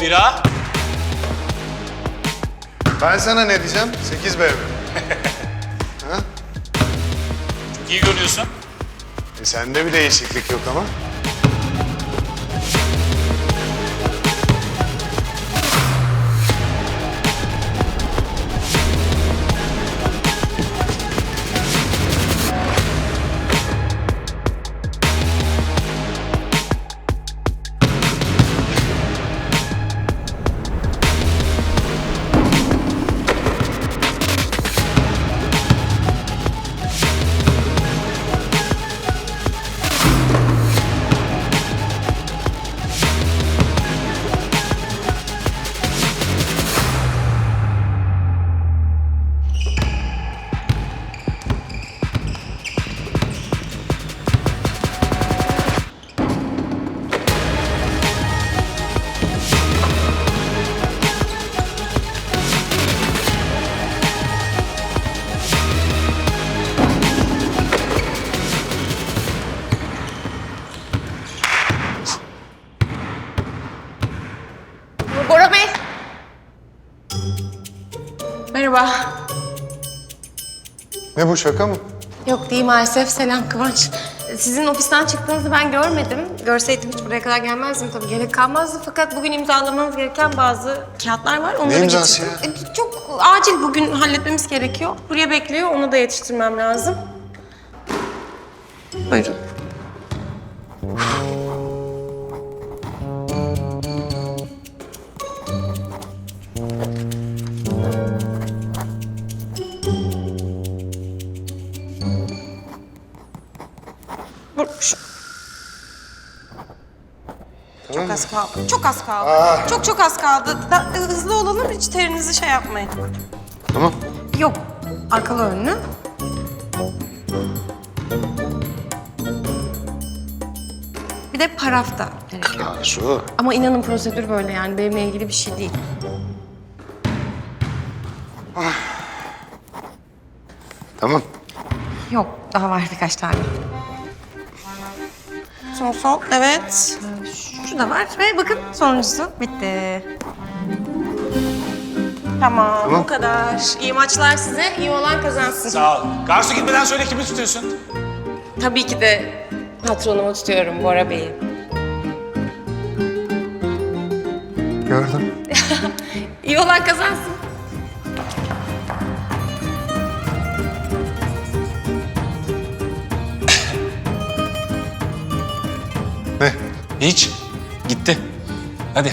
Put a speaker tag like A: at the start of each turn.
A: bira.
B: Ben sana ne diyeceğim? 8 BB.
A: Çok iyi görünüyorsun.
B: E sende bir değişiklik yok ama.
C: Merhaba.
B: Ne bu şaka mı?
C: Yok değil maalesef. Selam Kıvanç. Sizin ofisten çıktığınızı ben görmedim. Görseydim hiç buraya kadar gelmezdim tabii. Gerek kalmazdı. Fakat bugün imzalamanız gereken bazı kağıtlar var. Onları
B: Ne imzası
C: getirdim. E, Çok acil bugün halletmemiz gerekiyor. Buraya bekliyor. Onu da yetiştirmem lazım. Buyurun. Şu. Çok az kaldı. Çok az kaldı. Çok çok az kaldı. Da, hızlı olalım hiç terinizi şey yapmayın.
B: Tamam.
C: Yok. Arkalı önlü. Bir de paraf da gerekiyor.
B: Ya Su.
C: Ama inanın prosedür böyle yani benimle ilgili bir şey değil.
B: Tamam.
C: Yok daha var birkaç tane. Sol sol evet. Şu da var ve bakın sonuncusu bitti. Tamam,
B: Tamam.
C: bu kadar. İyi maçlar size. iyi olan kazansın.
A: Sağ ol. Garson gitmeden söyle kimi tutuyorsun?
C: Tabii ki de patronumu tutuyorum Bora Bey'i.
B: Gördüm.
C: İyi olan kazansın.
A: Hiç. Gitti. Hadi